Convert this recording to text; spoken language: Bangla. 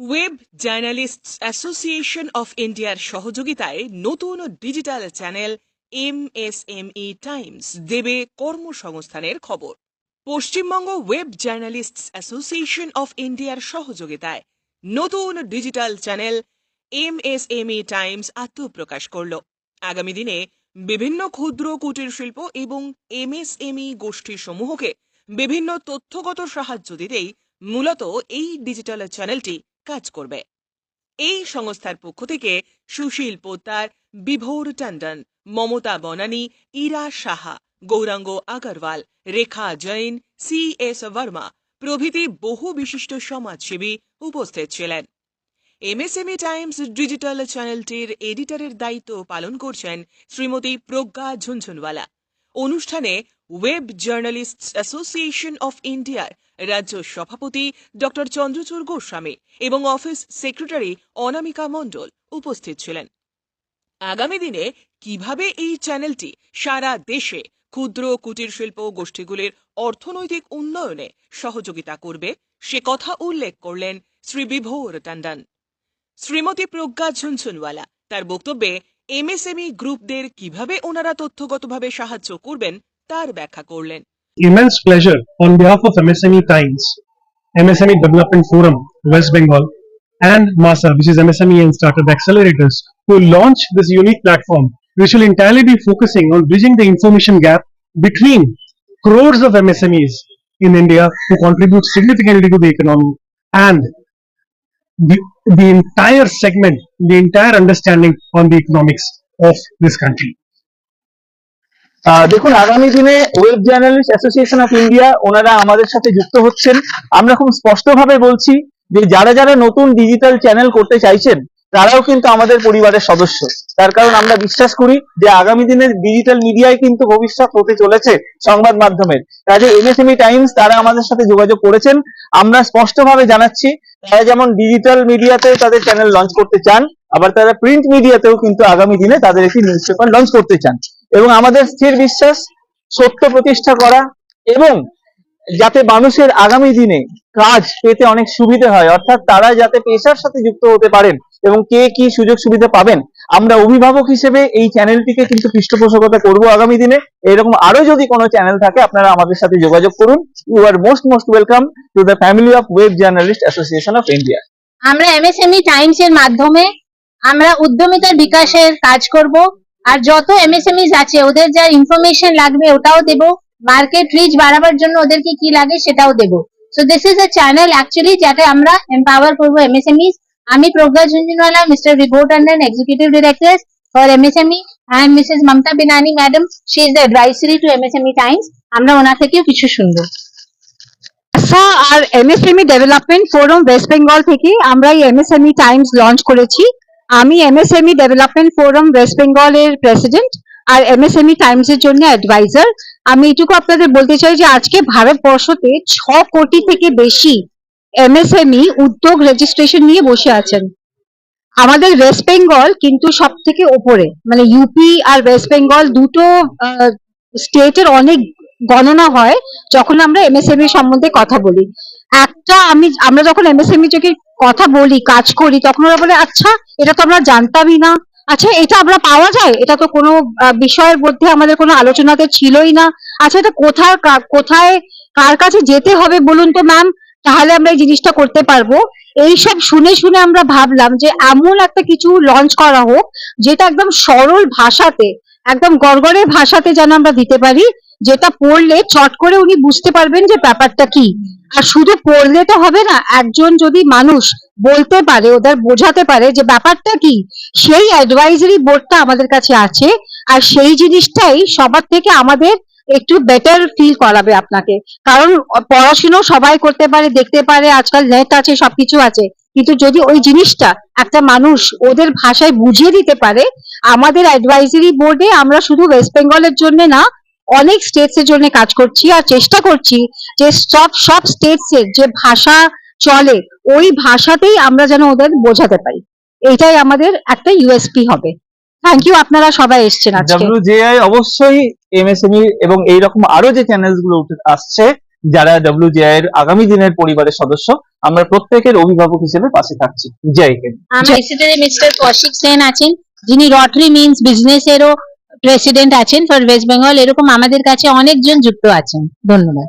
ওয়েব জার্নালিস্টস অ্যাসোসিয়েশন অফ ইন্ডিয়ার সহযোগিতায় নতুন digital channel M S M E times দেবে কর্মসংস্থানের খবর। Paschimbanga web journalists association of ইন্ডিয়ার সহযোগিতায় নতুন ডিজিটাল চ্যানেল এমএসএমই টাইমস আত্মপ্রকাশ করল। আগামী দিনে বিভিন্ন ক্ষুদ্র কুটির শিল্প এবং এমএসএমই গোষ্ঠী সমূহকে বিভিন্ন তথ্যগত সাহায্য দিতেই মূলত এই ডিজিটাল চ্যানেলটি কাজ করবে। এই সংস্থার পক্ষ থেকে সুশীল পোদ্দার, বিভোর টন্ডন, মমতা বনানী, ইরা সাহা, গৌরাঙ্গ আগরওয়াল, রেখা জৈন, সি এস বর্মা প্রভৃতি বহু বিশিষ্ট সমাজসেবী উপস্থিত ছিলেন। এমএসএমই টাইমস ডিজিটাল চ্যানেলটির এডিটরের দায়িত্ব পালন করছেন শ্রীমতী প্রজ্ঞা ঝুনঝুনওয়ালা। অনুষ্ঠানে ওয়েব জার্নালিস্ট অ্যাসোসিয়েশন অফ ইন্ডিয়ার রাজ্য সভাপতি ডক্টর চন্দ্রচূড় গোস্বামী এবং অফিস সেক্রেটারি অনামিকা মণ্ডল উপস্থিত ছিলেন। আগামী দিনে কীভাবে এই চ্যানেলটি সারা দেশে ক্ষুদ্র কুটির শিল্প গোষ্ঠীগুলির অর্থনৈতিক উন্নয়নে সহযোগিতা করবে, সে কথা উল্লেখ করলেন শ্রী বিভোর টন্ডন শ্রীমতী প্রজ্ঞা ঝুনঝুনওয়ালা তার বক্তব্যে এমএসএমই গ্রুপদের কীভাবে ওনারা তথ্যগতভাবে সাহায্য করবেন তার ব্যাখ্যা করলেন। Immense pleasure on behalf of MSME Times, MSME Development Forum, West Bengal, and MASA, which is MSME and Startup Accelerators, to launch this unique platform, which will entirely be focusing on bridging the information gap between crores of MSMEs in India who contribute significantly to the economy and the, the entire segment, the entire understanding on the economics of this country. দেখুন, আগামী দিনে web journalist association of India ওনারা আমাদের সাথে যুক্ত হচ্ছেন। আমরা খুব স্পষ্টভাবে বলছি যে যারা যারা নতুন ডিজিটাল চ্যানেল করতে চাইছেন তারাও কিন্তু আমাদের পরিবারের সদস্য। তার কারণ আমরা বিশ্বাস করি যে আগামী দিনের ডিজিটাল মিডিয়ায় কিন্তু ভবিষ্যৎ হতে চলেছে সংবাদ মাধ্যমের। কাজে এনএসএমই টাইমস তারা আমাদের সাথে যোগাযোগ করেছেন। আমরা স্পষ্টভাবে জানাচ্ছি, তারা যেমন ডিজিটাল মিডিয়াতে তাদের চ্যানেল লঞ্চ করতে চান, আবার তারা প্রিন্ট মিডিয়াতেও কিন্তু আগামী দিনে তাদের একটি নিউজ পেপার লঞ্চ করতে চান। এবং আমাদের স্থির বিশ্বাস, সত্য প্রতিষ্ঠা করা এবং যাতে মানুষের আগামী দিনে কাজ পেতে অনেক সুবিধে হয়, অর্থাৎ তারা যাতে পেশার সাথে যুক্ত হতে পারেন এবং কে কি সুযোগ সুবিধা পাবেন, আমরা অভিভাবক হিসেবে এই চ্যানেলটিকে কিন্তু পৃষ্ঠপোষকতা করব আগামী দিনে। এরকম আরও যদি কোনো চ্যানেল থাকে, আপনারা আমাদের সাথে যোগাযোগ করুন। You are most most welcome to the family of web journalist association of India আমরা এমএসএমই টাইমস এর মাধ্যমে আমরা উদ্যমিতার বিকাশের কাজ করব। আর যত এমএসএমইস আছে, ওদের যা ইনফরমেশন লাগবে, ওটাও দেব। মার্কেট রিচ বাড়াবার জন্য ওদেরকে কি লাগে সেটাও দেবো। So this is a channel actually যাতে আমরা এম্পাওয়ার করব এমএসএমইস আমি Pragya Jhunjhunwala mister Vibhor Tandon executive director for MSME and Mrs Mamata Binani madam she is the advisory to MSME times আমরা ওনার থেকেও কিছু শুনব। আর MSME development forum West Bengal থেকে আমরা এই এমএসএমই টাইমস লঞ্চ করেছি। আমি এমএসএমই ডেভেলপমেন্ট ফোরাম ওয়েস্ট বেঙ্গলের প্রেসিডেন্ট আর এমএসএমই টাইমস এর জন্য অ্যাডভাইজার আমি এটুকু আপনাদের বলতে চাই যে আজকে ভারতবর্ষতে ছ কোটি থেকে বেশি এমএসএমই উদ্যোগ রেজিস্ট্রেশন নিয়ে বসে আছেন। আমাদের ওয়েস্ট বেঙ্গল কিন্তু সব থেকে ওপরে মানে ইউপি আর ওয়েস্ট বেঙ্গল দুটো স্টেটের অনেক গণনা হয় যখন আমরা এমএসএমই সম্বন্ধে কথা বলি। একটা আমি, আমরা যখন এমএসএমই যোগে কথা বলি, কাজ করি, তখন ওরা বলে আচ্ছা এটা তো আমরা জানতামই না। আচ্ছা এটা আমরা পাওয়া যায়? এটা তো কোনো বিষয়ের মধ্যে আমাদের কোনো আলোচনাতে ছিলই না। আচ্ছা এটা কোথায় কোথায়, কার কাছে যেতে হবে বলুন তো ম্যাম তাহলে আমরা এই জিনিসটা করতে পারব। এইসব শুনে শুনে আমরা ভাবলাম যে এমন একটা কিছু লঞ্চ করা হোক, যেটা একদম সরল ভাষাতে একদম গড়গড়ে ভাষাতে যেন আমরা দিতে পারি, যেটা পড়লে চট করে উনি বুঝতে পারবেন যে ব্যাপারটা কি। আর শুধু পড়লে তো হবে না, একজন যদি মানুষ বলতে পারে, ওদের বোঝাতে পারে যে ব্যাপারটা কি, সেই অ্যাডভাইজারি বোর্ডটা আমাদের কাছে আছে, আর সেই জিনিসটাই সবার থেকে আমাদের একটু বেটার ফিল করাবে আপনাকে। কারণ পড়াশুনো সবাই করতে পারে, দেখতে পারে, আজকাল নেট আছে, সবকিছু আছে। কিন্তু যদি ওই জিনিসটা একটা মানুষ ওদের ভাষায় বুঝিয়ে দিতে পারে আমাদের অ্যাডভাইজারি বোর্ডে আমরা শুধু ওয়েস্ট বেঙ্গলের জন্য না অনেক স্টেটস এর জন্য কাজ করছি আর চেষ্টা করছি যে সব সব স্টেটস এর যে ভাষা চলে ওই ভাষাতেই আমরা যেন ওদের বোঝাতে পারি। এটাই আমাদের একটা ইউএসপি হবে। থ্যাংক ইউ আপনারা সবাই এসছেন আজকে। ডাব্লিউজেআই অবশ্যই এমএসএমই এবং এইরকম আরও যে চ্যানেলসগুলো উঠে আসছে যারা ডব্লিউজিআই এর আগামী দিনের পরিবারের সদস্য আমরা প্রত্যেকের অভিভাবক হিসেবে পাশে থাকছি। জয় হিন্দ। আমার মিস্টার কৌশিক সেন আছেন। যিনি রটারি মিন্স বিজনেসেরও প্রেসিডেন্ট আছেন ফর ওয়েস্ট বেঙ্গল এরকম আমাদের কাছে অনেকজন যুক্ত আছেন। ধন্যবাদ।